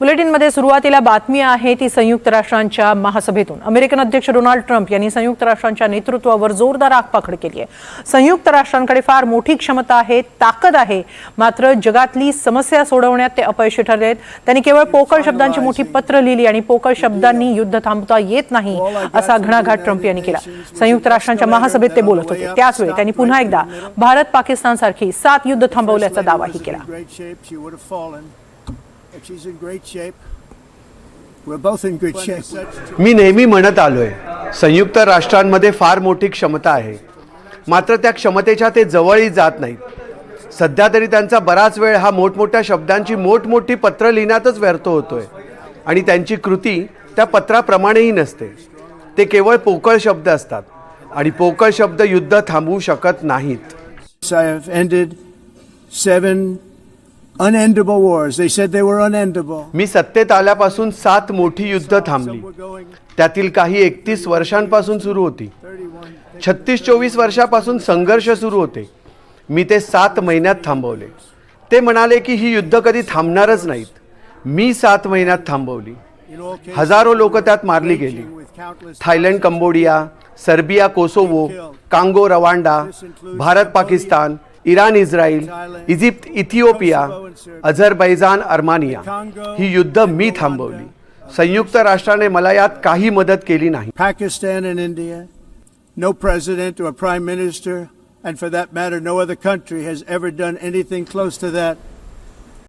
बुलेटिनमध्ये सुरुवातीला बातमी आहे ती संयुक्त राष्ट्रांच्या महासभेतून. अमेरिकन अध्यक्ष डोनाल्ड ट्रम्प यांनी संयुक्त राष्ट्रांच्या नेतृत्वावर जोरदार आगपाखड केली आहे. संयुक्त राष्ट्रांकडे फार मोठी क्षमता आहे ताकद आहे. मात्र जगातली समस्या सोडवण्यात ते अपयशी ठरले आहेत. त्यांनी केवळ पोकळ शब्दांची मोठी पत्र लिहिली आणि पोकळ शब्दांनी युद्ध थांबवता येत नाही असा घणाघात ट्रम्प यांनी केला. संयुक्त राष्ट्रांच्या महासभेत ते बोलत होते. त्याचवेळी त्यांनी पुन्हा एकदा भारत पाकिस्तान सारखी सात युद्ध थांबवल्याचा दावाही केला. She's in great shape. We're both in good shape. मी नेहमी म्हणत आलोय संयुक्त राष्ट्रांमध्ये फार मोठी क्षमता आहे. मात्र त्या क्षमतेच्या ते जवळही जात नाहीत. सध्या तरी त्यांचा बराच वेळ हा मोठमोठ्या शब्दांची मोठमोठी पत्र लिहिण्यातच व्यर्थ होतोय. आणि त्यांची कृती त्या पत्राप्रमाणेही नसते. ते केवळ पोकळ शब्द असतात. आणि पोकळ शब्द युद्ध थांबवू शकत नाहीत. Unendable wars. They said they were unendable. मी सत्तेत आल्यापासून सात मोठी युद्ध थांबली. त्यातील काही एकतीस वर्षांपासून सुरू होती. 31. छत्तीस चोवीस वर्षापासून संघर्ष सुरू होते. मी ते सात महिन्यात थांबवले. ते म्हणाले की ही युद्ध कधी थांबणारच नाहीत. मी सात महिन्यात थांबवली. हजारो लोक त्यात मारली गेली. Thailand Cambodia Serbia Kosovo Congo Rwanda Bharat Pakistan Iran Israel Egypt Ethiopia Azerbaijan Armenia. ही युद्ध मी थांबवली. संयुक्त राष्ट्राने मला यात काही मदत केली नाही. Pakistan and India no president or prime minister and for that matter no other country has ever done anything close to that